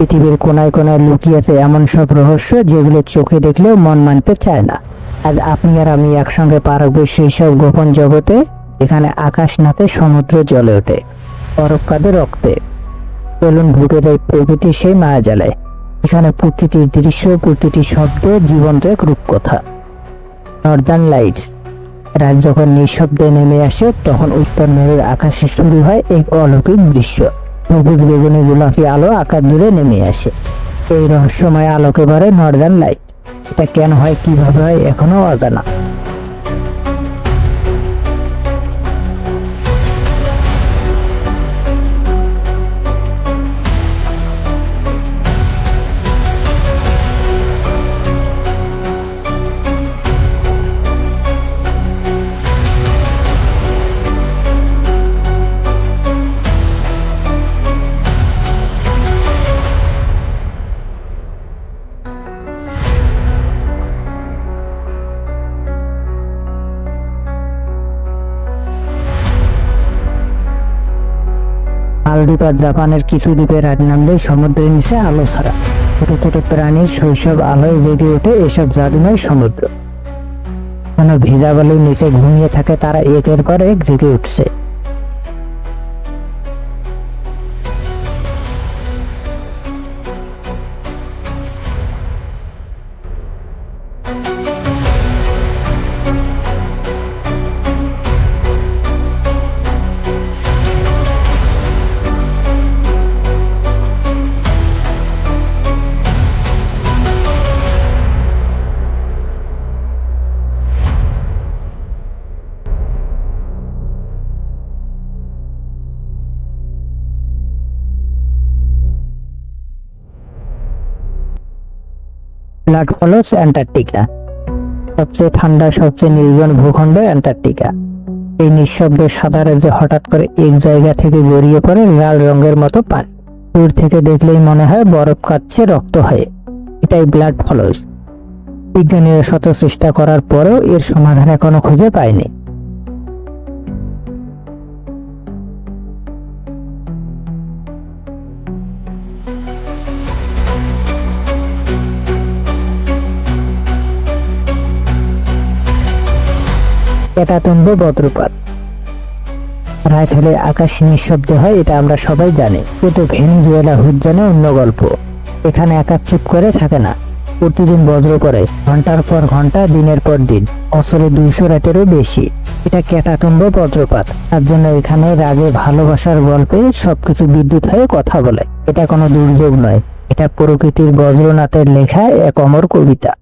পৃথিবীর কোনায় কোনায় লুকিয়ে আছে এমন সব রহস্য যেগুলো চোখে দেখলেও মন মানতে চায় না। আজ আপনি আর আমি একসঙ্গে পারব সেই সব গোপন জগতে এখানে আকাশ নাতে সমুদ্র জ্বলে ওঠে কাঁদে রক্তে। চলুন ঢুকে দেয় প্রকৃতির সেই মায়া জ্বালায় এখানে প্রতিটি দৃশ্য প্রতিটি শব্দ, জীবন্ত এক রূপকথা। নর্দার্ন লাইটস রাত যখন নিঃশব্দে নেমে আসে, তখন উত্তর মেরুর আকাশে শুরু হয় এক অলৌকিক দৃশ্য। সবুজ বেগুনি গোলাপি আলো আকার দূরে নেমে আসে। এই রহস্যময় আলোকে বলে নর্দার্ন লাইট এটা কেন হয়, কীভাবে হয়, এখনও অজানা। মালদ্বীপ আর জাপানের কিছু দ্বীপে রাত নামলেই সমুদ্রের নিচে আলো ছাড়া। ছোট ছোট প্রাণীর শৈশব আলোয় জেগে ওঠে এসব জাদুময় সমুদ্র। কোনো ভেজা বালুর নিচে ঘুমিয়ে থাকে তারা একের পর এক জেগে উঠছে। Blood falls, Antarctica. সবচেয়ে ঠান্ডা, সবচেয়ে নির্জন ভূখণ্ড অ্যান্টার্কটিকা। এই নিঃশব্দ সাঁতারে যে হঠাৎ করে এক জায়গা থেকে গড়িয়ে পড়ে লাল রঙের মতো পানি। দূর থেকে দেখলেই মনে হয় বরফ কাচ্ছে রক্ত হয়ে। এটাই ব্লাড ফলোস। বিজ্ঞানীরা শত চেষ্টা করার পরেও এর সমাধান এখনও খুঁজে পায়নি। পেটাতুণ্ড বজ্রপাত রাত হলে আকাশ নিঃশব্দ হয়, এটা আমরা সবাই জানি। কিন্তু ভেনিজুয়েলা জানে অন্য গল্প। এখানে আকাশ চুপ করে থাকে না। প্রতিদিন বজ্র করে, ঘণ্টার পর ঘণ্টা, দিনের পর দিন। বছরে দুইশো রাতেরও বেশি। এটা কেটাতুণ্ড বজ্রপাত। তার জন্য এখানে রাগে ভালোবাসার গল্পে সবকিছু বিদ্যুৎ হয়ে কথা বলে। এটা কোনো দুর্যোগ নয়। এটা প্রকৃতির বজ্রনাথের লেখা এক অমর কবিতা।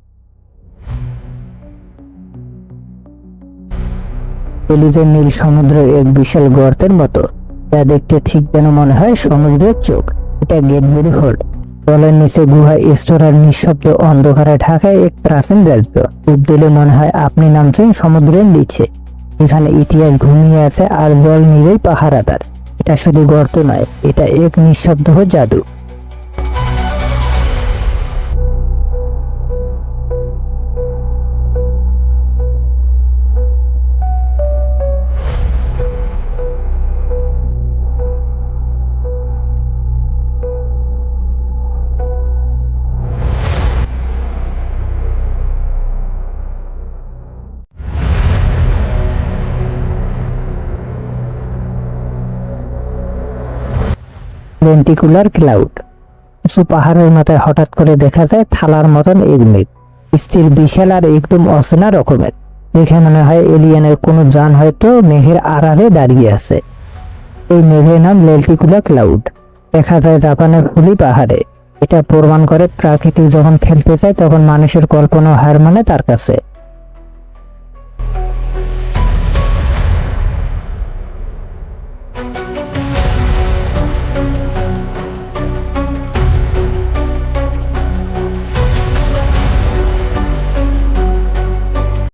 বেলিজের নীল সমুদ্র এক বিশাল গর্তের মতো। যা দেখতে ঠিক যেন মনে হয় সমুদ্রের চোখ। এটা গেটবেরি হোল্ড জলের নিচে গুহা স্তর আর নিঃশব্দ অন্ধকারে ঢাকায় এক প্রাচীন রাজ্য। ডুব দিলে মনে হয় আপনি নামছেন সমুদ্রের নিচে। এখানে ইতিহাস ঘুমিয়ে আছে আর জল নিজেই পাহারাদার। এটা শুধু গর্ত নয়, এটা এক নিঃশব্দ জাদু। লেন্টিকুলার ক্লাউড কিছু পাহাড়ের মাথায় হঠাৎ করে দেখা যায় থালার মতন এক মেঘ স্থির বিশাল আর একদম অচেনা রকমের। দেখে মনে হয় এলিয়েনের কোনো যান হয়তো মেঘের আড়ালে দাঁড়িয়ে আছে। এই মেঘের নাম লেন্টিকুলার ক্লাউড দেখা যায় জাপানের হুলি পাহাড়ে। এটা প্রমাণ করে প্রাকৃতিক যখন খেলতে চায় তখন মানুষের কল্পনা হার মানে তার কাছে।